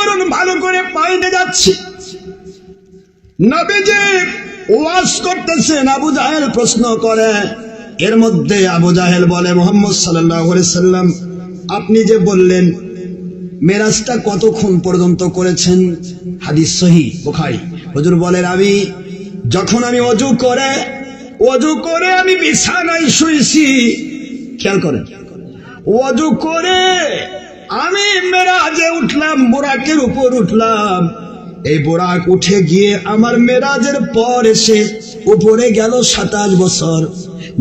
করুন, ভালো করে পাইতে যাচ্ছি। নবীজি ওয়াজ করতেছেন, আবু জাহেল প্রশ্ন করে, এর মধ্যে আবু জাহেল বলে, মোহাম্মদ সাল্লাম, আপনি যে বললেন, মেরাজটা কতক্ষণ পর্যন্ত করেছেন? হাদিস সহি, বুখারি। হুজুর বলেন, আমি যখন আমি অজু করে অজু করে আমি বিছানায় শুয়েছি। খেয়াল করেন। অজু করে আমি মেরাজে উঠলাম, বোরাকের উপর উঠলাম। এই বোরাক উঠে গিয়ে আমার মেরাজের পর এসে উপরে গেল সাতাশ বছর।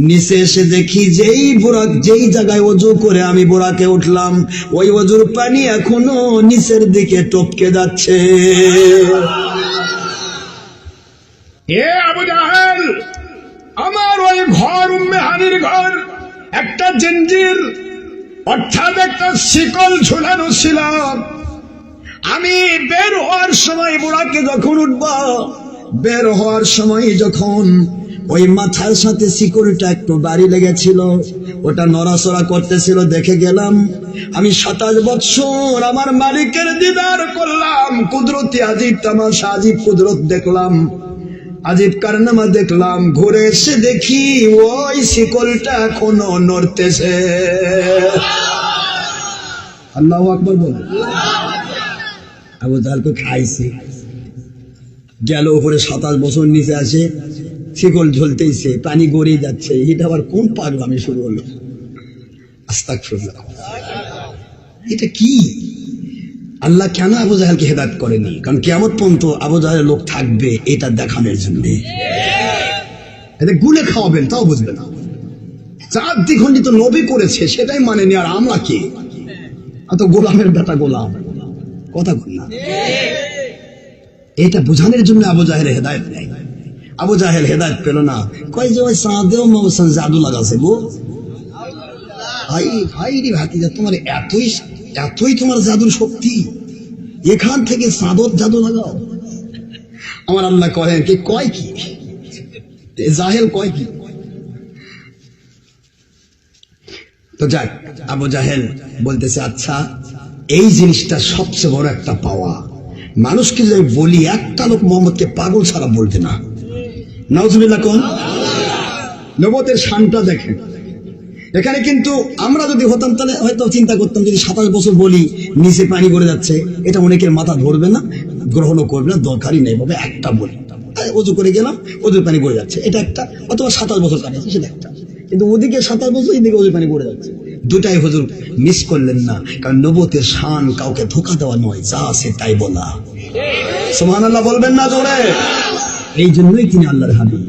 নিচে এসে দেখি যেই বোরাক, যেই জায়গায় অজু করে আমি বোরাকে উঠলাম, ওই অজুর পানি এখনও নিচের দিকে টপকে যাচ্ছে। এ আমার ওই ঘর উম্মে হানির ঘর, একটা জঞ্জির অর্থাৎ একটা শিকল ঝুলানো ছিল। আমি বের হওয়ার সময় বুড়াকে যখন উঠব, বের হওয়ার সময় যখন ওই মাথার সাথে শিকড়টা একটু বাড়ি লেগেছিল, ওটা নড়াচড়া করতেছিল, দেখে গেলাম, আমি সাতাশ বৎসর আমার মালিকের দিদার করলাম। কুদরতি আজিব তামাশা, আজিব কুদরত দেখলাম, আজিব কারনামা দেখলাম। ঘুরে এসে দেখি ওই শিকলটা এখনও নড়তেছে। আল্লাহ আকবর বলে। আবু জাহালকে খাইছে। গেল উপরে সাতাশ বছর নিচে আসে, শিকল ঝলতেইছে পানি গড়িয়ে যাচ্ছে। এটা আবার কোন পাগলামি শুরু হলো? এটা কি? আল্লাহ কেন আবু জাহালকে হেদায়ত করেনি? কারণ কেমন পর্যন্ত আবু জাহেলের লোক থাকবে এটা দেখানোর জন্য। এতে গুলে খাওয়াবেন, তাও বুঝবে না। চার দ্বিখণ্ডিত নবী করেছে, সেটাই মানেনি। আর আমরা কি? এত গোলামের বেটা গোলাম। কথা বল না। এটা বোঝানোর জন্য আবু জাহেল হেদায়ত নেই। আবু জাহেল হেদায়ত পেল না। কয় যে ওই সাদেও মৌসান জাদু লাগাছে গো। ভাই ভাই রে ভাতিজা, তোমার এতই এতই তোমার জাদুর শক্তি। এখান থেকে সাদত জাদু লাগাও। আমার আল্লাহ কহেন কি, কয় কি? জাহেল কয় কি? তো যাক, আবু জাহেল বলতেছে আচ্ছা এই জিনিসটা সবচেয়ে বড় একটা পাওয়া। মানুষকে যদি বলি, একটা লোক মোহাম্মদকে পাগল ছাড়া বলতে না। নজরুল্লাহ কোন? নবতের শানটা দেখেন। এখানে কিন্তু আমরা যদি হতাম, তাহলে হয়তো চিন্তা করতাম, যদি সাতাশ বছর বলি, নিচে পানি করে যাচ্ছে, এটা অনেকের মাথা ধরবে না, গ্রহণও করবে না, দরকারই নেই ভাবে একটা বলি। অজু করে গেলাম, অজুর পানি পড়ে যাচ্ছে, এটা একটা, অথবা সাতাশ বছর কাটিয়েছে, সেটা একটা। কিন্তু ওদিকে সাতাশ বছর এদিকে অজুর পানি পড়ে যাচ্ছে দুটাই হুজুর মিস করলেন না কারণ নবতের শান কাউকে ধোকা দেওয়া নয় যা আছে তাই বলা সোহান আল্লাহ বলবেন না জোরে এই জন্যই তিনি আল্লাহর হাবিব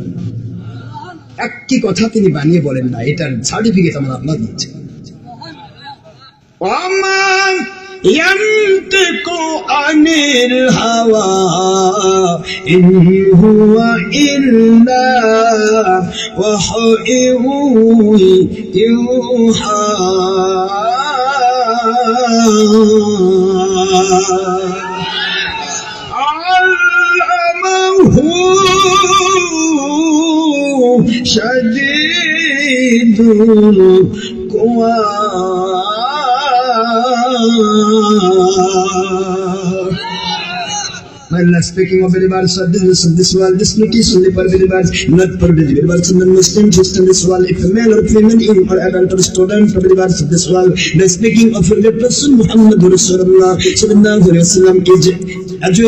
একটি কথা তিনি বানিয়ে বলেন না এটার সার্টিফিকেট আমার আপনার দিচ্ছে আমার ينطق عن الهوى إن هو إلا وحي يوحى علمه شديد القوى When speaking of believers of this, of this world, this notice only for believers, not for believers in the Muslim system this world. If a male or female, young or adult or student for believers of this world, the speaking of the person Muhammad Rasulullah sallallahu alaihi wasallam is as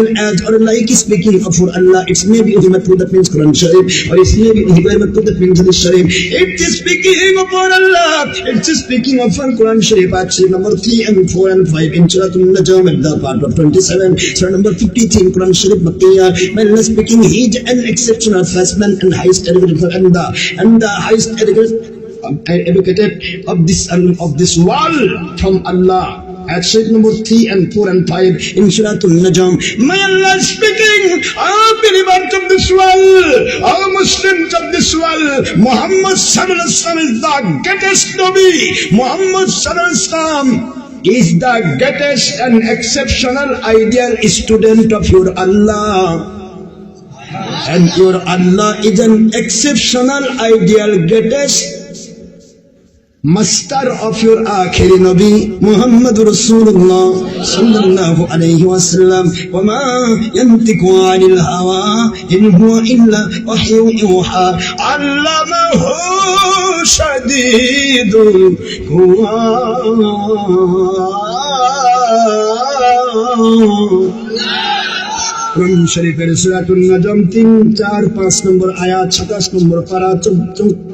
or like speaking of for Allah, it's maybe the method that means Quran Sharif, or it's maybe the method that means Hadith Sharif. It is speaking of for Allah, it is speaking of for Quran Sharif, actually number 3 and 4 and 5 in Surah Al-Najm at the part of 27, Surah number 53 in Quran Sharif when Allah speaking, he is an exceptional firstman and highest educated and the, and the highest educated um, educated of this um, of this world from Allah. At Surah number 3 and 4 and 5 in Surah Al-Najm. May Allah speaking, all believers of this world, all Muslims of this world, Muhammad Sallallahu Alaihi Wasallam is the greatest Nabi. Muhammad Sallallahu Alaihi Wasallam is the greatest and exceptional ideal student of your Allah. And your Allah is an exceptional ideal greatest master of your akhir nabi muhammad rasulullah sallallahu alayhi wasallam wama yantiqu anil hawa in huwa illa wahyu yuha allamahu shadidul quwa কোরআন শরীফের সুরাতুল নাজম তিন, চার, পাঁচ নম্বর আয়াত, সাতাশ নম্বর পারা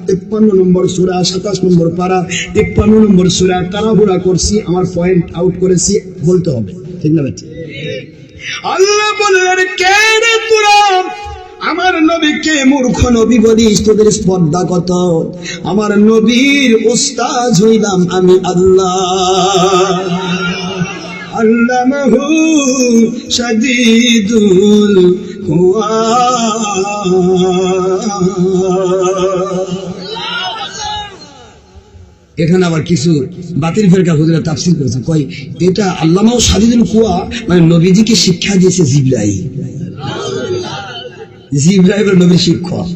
তিপ্পান্ন নম্বর সুরা, সাতাশ নম্বর পারা, তিপ্পান্ন নম্বর সুরা তাড়াহুড়া করছি, আমার পয়েন্ট আউট করেছি, বলতে হবে। ঠিক না বেটি? আল্লাহ বললেন, কে রে তোরা আমার নবীকে মূর্খ নবী বলিস, তোদের স্পর্ধা কত? আমার নবীর উস্তাজ হইলাম আমি আল্লাহ। আল্লামহু শাদীদুল হুয়া। এখানে আবার কিছু বাতিল ফেরকা হুজুরা তাফসিল করেছে কয়, এটা আল্লামাও সাদিদুল কুয়া মানে নবীজিকে শিক্ষা দিয়েছে জিবরাই জিবরাই হল নবীর শিক্ষক।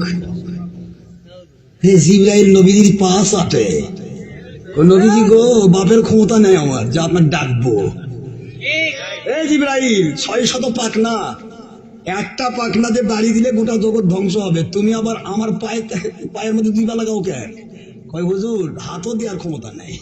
হ্যাঁ জিবরাইল নবীজির পাশ আটে নবীজি গো, বাপের ক্ষমতা নেই আমার, যা আপনার ডাকবো। এই জিব্রাইল, ছয় শত পাখনা। একটা পাখনাতে বাড়ি দিলে গোটা জগৎ ধ্বংস হবে। তুমি আবার আমার পায়ে পায়ের মধ্যে দুই লাগাও কে? কয়, হুজুর, হাতও দেওয়ার ক্ষমতা নেই।